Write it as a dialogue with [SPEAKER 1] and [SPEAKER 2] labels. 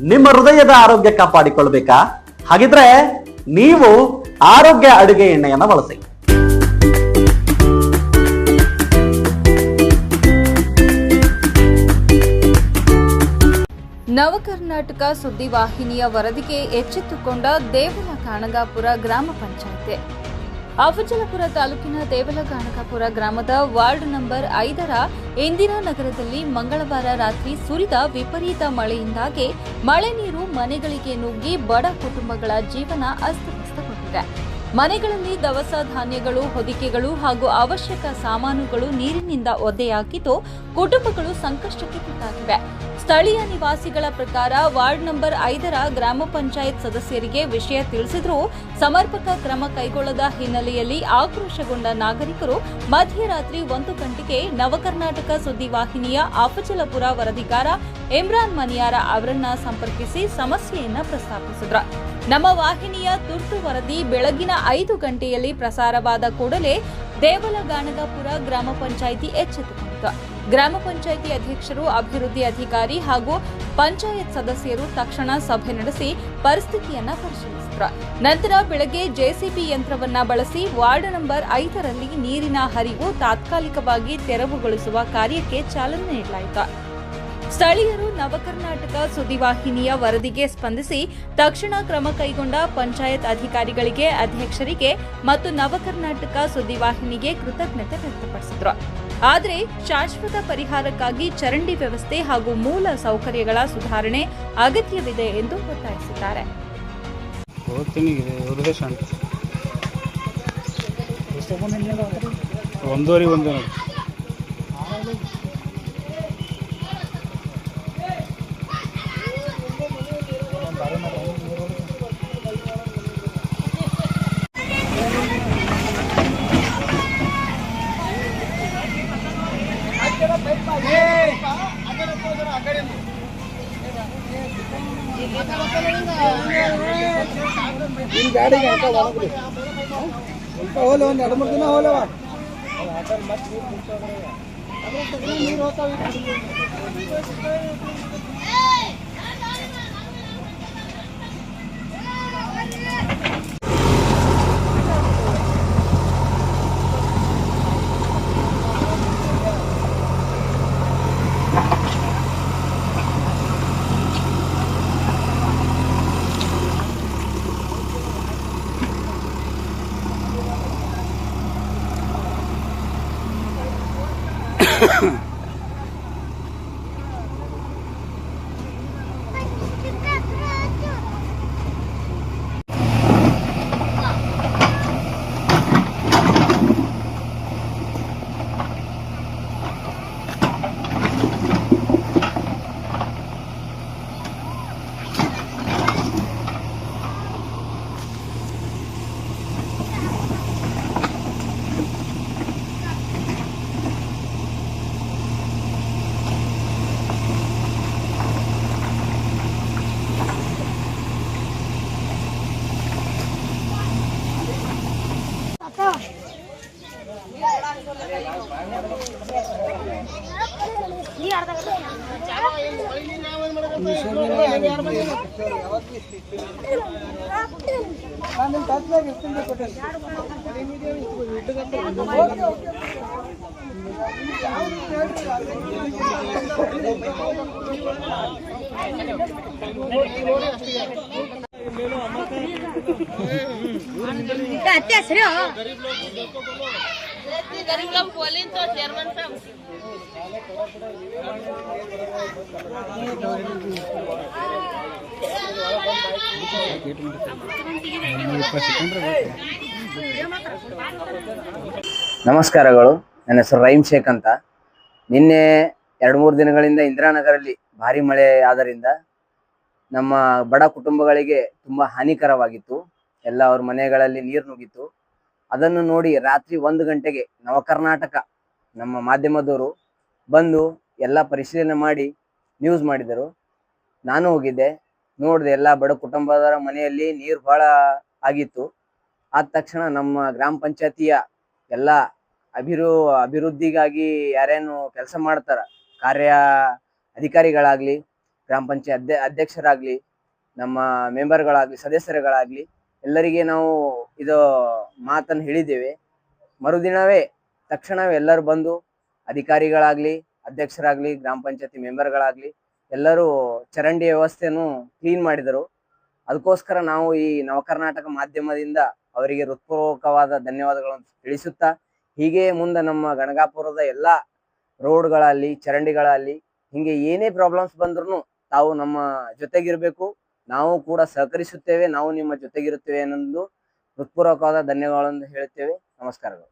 [SPEAKER 1] ನಿಮ್ಮ ಹೃದಯದ ಆರೋಗ್ಯ ಕಾಪಾಡಿಕೊಳ್ಬೇಕಾ? ಹಾಗಿದ್ರೆ ನೀವು ಆರೋಗ್ಯ ಅಡುಗೆ ಎಣ್ಣೆಯನ್ನು ಬಳಸಿ.
[SPEAKER 2] ನವಕರ್ನಾಟಕ ಸುದ್ದಿವಾಹಿನಿಯ ವರದಿಗೆ ಎಚ್ಚೆತ್ತುಕೊಂಡ ದೇವನ ಕಾಣಗಾಪುರ ಗ್ರಾಮ ಪಂಚಾಯತಿ. ಅಫಜಲಪುರ ತಾಲೂಕಿನ ದೇವಲ ಕಾಣಗಾಪುರ ಗ್ರಾಮದ ವಾರ್ಡ್ ನಂಬರ್ ಐದರ ಇಂದಿರಾನಗರದಲ್ಲಿ ಮಂಗಳವಾರ ರಾತ್ರಿ ಸುರಿದ ವಿಪರೀತ ಮಳೆಯಿಂದಾಗಿ ಮಳೆ ನೀರು ಮನೆಗಳಿಗೆ ನುಗ್ಗಿ ಬಡ ಕುಟುಂಬಗಳ ಜೀವನ ಅಸ್ತವ್ಯಸ್ತಗೊಂಡಿದೆ. ಮನೆಗಳಲ್ಲಿ ದವಸ ಧಾನ್ಯಗಳು, ಹೊದಿಕೆಗಳು ಹಾಗೂ ಅವಶ್ಯಕ ಸಾಮಾನುಗಳು ನೀರಿನಿಂದ ಒದ್ದೆಯಾಗಿದ್ದು, ಕುಟುಂಬಗಳು ಸಂಕಷ್ಟಕ್ಕೆ ತುತ್ತಾಗಿವೆ. ಸ್ಥಳೀಯ ನಿವಾಸಿಗಳ ಪ್ರಕಾರ ವಾರ್ಡ್ ನಂಬರ್ ಐದರ ಗ್ರಾಮ ಪಂಚಾಯತ್ ಸದಸ್ಯರಿಗೆ ವಿಷಯ ತಿಳಿಸಿದರೂ, ಸಮರ್ಪಕ ಕ್ರಮ ಕೈಗೊಳ್ಳದ ಹಿನ್ನೆಲೆಯಲ್ಲಿ ಆಕ್ರೋಶಗೊಂಡ ನಾಗರಿಕರು ಮಧ್ಯರಾತ್ರಿ ಒಂದು ಗಂಟೆಗೆ ನವಕರ್ನಾಟಕ ಸುದ್ದಿವಾಹಿನಿಯ ಅಪಚಲಪುರ ವರದಿಗಾರ ಇಮ್ರಾನ್ ಮನಿಯಾರ ಅವರನ್ನ ಸಂಪರ್ಕಿಸಿ ಸಮಸ್ಯೆಯನ್ನ ಪ್ರಸ್ತಾಪಿಸಿದ್ರು. ನಮ್ಮ ವಾಹಿನಿಯ ತುರ್ತು ವರದಿ ಬೆಳಗಿನ ಐದು ಗಂಟೆಯಲ್ಲಿ ಪ್ರಸಾರವಾದ ಕೂಡಲೇ ದೇವಲಗಾಣಗಾಪುರ ಗ್ರಾಮ ಪಂಚಾಯಿತಿ ಎಚ್ಚೆತ್ತುಕೊಂಡಿತು ಗ್ರಾಮ ಪಂಚಾಯಿತಿ ಅಧ್ಯಕ್ಷರು, ಅಭಿವೃದ್ಧಿ ಅಧಿಕಾರಿ ಹಾಗೂ ಪಂಚಾಯತ್ ಸದಸ್ಯರು ತಕ್ಷಣ ಸಭೆ ನಡೆಸಿ ಪರಿಸ್ಥಿತಿಯನ್ನ ಪರಿಶೀಲಿಸಿದ್ರು. ನಂತರ ಬೆಳಗ್ಗೆ ಜೆಸಿಬಿ ಯಂತ್ರವನ್ನ ಬಳಸಿ ವಾರ್ಡ್ ನಂಬರ್ ಐದರಲ್ಲಿ ನೀರಿನ ಹರಿವು ತಾತ್ಕಾಲಿಕವಾಗಿ ತೆರವುಗೊಳಿಸುವ ಕಾರ್ಯಕ್ಕೆ ಚಾಲನೆ ನೀಡಲಾಯಿತು. ಸ್ಥಳೀಯರು ನವಕರ್ನಾಟಕ ಸುದ್ದಿವಾಹಿನಿಯ ವರದಿಗೆ ಸ್ಪಂದಿಸಿ ತಕ್ಷಣ ಕ್ರಮ ಕೈಗೊಂಡ ಪಂಚಾಯತ್ ಅಧಿಕಾರಿಗಳಿಗೆ ಅಧ್ಯಕ್ಷರಿಗೆ ಮತ್ತು ನವಕರ್ನಾಟಕ ಸುದ್ದಿವಾಹಿನಿಗೆ ಕೃತಜ್ಞತೆ ವ್ಯಕ್ತಪಡಿಸಿದ್ರು. ಆದರೆ ಶಾಶ್ವತ ಪರಿಹಾರಕ್ಕಾಗಿ ಚರಂಡಿ ವ್ಯವಸ್ಥೆ ಹಾಗೂ ಮೂಲ ಸೌಕರ್ಯಗಳ ಸುಧಾರಣೆ ಅಗತ್ಯವಿದೆ ಎಂದು ಒತ್ತಾಯಿಸಿದ್ದಾರೆ.
[SPEAKER 3] ಹೋಗ್ತೀನಿ ಒಂದೂವರೆ ಒಂದು ನೋಡಿ
[SPEAKER 4] ಹೋಲೆ ಒಂದು ಎರಡು ಮೂರು ದಿನ ಹೋಲವ Ahem. ನಾನು ನಿಮ್ಮ ತಾತ್ನಾಗ ಇರ್ತೀನಿ ಕೊಟ್ಟೆ
[SPEAKER 5] ನಮಸ್ಕಾರಗಳು. ನನ್ನ ಹೆಸರು ರೈಮ್ ಶೇಖ್ ಅಂತ. ನಿನ್ನೆ ಎರಡು ಮೂರು ದಿನಗಳಿಂದ ಇಂದಿರಾನಗರಲ್ಲಿ ಭಾರಿ ಮಳೆ ಆದ್ದರಿಂದ ನಮ್ಮ ಬಡ ಕುಟುಂಬಗಳಿಗೆ ತುಂಬಾ ಹಾನಿಕರವಾಗಿತ್ತು. ಎಲ್ಲ ಅವ್ರ ಮನೆಗಳಲ್ಲಿ ನೀರು ನುಗ್ಗಿತ್ತು. ಅದನ್ನು ನೋಡಿ ರಾತ್ರಿ ಒಂದು ಗಂಟೆಗೆ ನವಕರ್ನಾಟಕ ನಮ್ಮ ಮಾಧ್ಯಮದವರು ಬಂದು ಎಲ್ಲ ಪರಿಶೀಲನೆ ಮಾಡಿ ನ್ಯೂಸ್ ಮಾಡಿದರು. ನಾನು ಹೋಗಿದ್ದೆ, ನೋಡಿದೆ ಎಲ್ಲ ಬಡ ಕುಟುಂಬದವರ ಮನೆಯಲ್ಲಿ ನೀರು ಬಹಳ ಆಗಿತ್ತು. ಆದ ತಕ್ಷಣ ನಮ್ಮ ಗ್ರಾಮ ಪಂಚಾಯತಿಯ ಎಲ್ಲ ಅಭಿರು, ಅಭಿವೃದ್ಧಿಗಾಗಿ ಯಾರೇನು ಕೆಲಸ ಮಾಡ್ತಾರ, ಕಾರ್ಯ ಅಧಿಕಾರಿಗಳಾಗ್ಲಿ, ಗ್ರಾಮ ಪಂಚಾಯತ್ ಅಧ್ಯ ಅಧ್ಯಕ್ಷರಾಗ್ಲಿ, ನಮ್ಮ ಮೆಂಬರ್ಗಳಾಗ್ಲಿ, ಸದಸ್ಯರುಗಳಾಗ್ಲಿ, ಎಲ್ಲರಿಗೆ ನಾವು ಇದು ಮಾತನ್ನು ಹೇಳಿದ್ದೇವೆ. ಮರುದಿನವೇ ತಕ್ಷಣವೇ ಎಲ್ಲರೂ ಬಂದು ಅಧಿಕಾರಿಗಳಾಗ್ಲಿ, ಅಧ್ಯಕ್ಷರಾಗ್ಲಿ, ಗ್ರಾಮ ಪಂಚಾಯತಿ ಮೆಂಬರ್ಗಳಾಗ್ಲಿ, ಎಲ್ಲರೂ ಚರಂಡಿ ವ್ಯವಸ್ಥೆಯನ್ನು ಕ್ಲೀನ್ ಮಾಡಿದರು. ಅದಕ್ಕೋಸ್ಕರ ನಾವು ಈ ನವಕರ್ನಾಟಕ ಮಾಧ್ಯಮದಿಂದ ಅವರಿಗೆ ಹೃತ್ಪೂರ್ವಕವಾದ ಧನ್ಯವಾದಗಳನ್ನು ತಿಳಿಸುತ್ತಾ, ಹೀಗೆ ಮುಂದೆ ನಮ್ಮ ಗಣಗಾಪುರದ ಎಲ್ಲ ರೋಡ್ಗಳಲ್ಲಿ ಚರಂಡಿಗಳಲ್ಲಿ ಹಿಂಗೆ ಏನೇ ಪ್ರಾಬ್ಲಮ್ಸ್ ಬಂದ್ರು ತಾವು ನಮ್ಮ ಜೊತೆಗಿರಬೇಕು, ನಾವು ಕೂಡ ಸಹಕರಿಸುತ್ತೇವೆ, ನಾವು ನಿಮ್ಮ ಜೊತೆಗಿರುತ್ತೇವೆ ಅನ್ನೋದು ಹೃತ್ಪೂರ್ವಕವಾದ ಧನ್ಯವಾದಗಳನ್ನು ಹೇಳುತ್ತೇವೆ. ನಮಸ್ಕಾರಗಳು.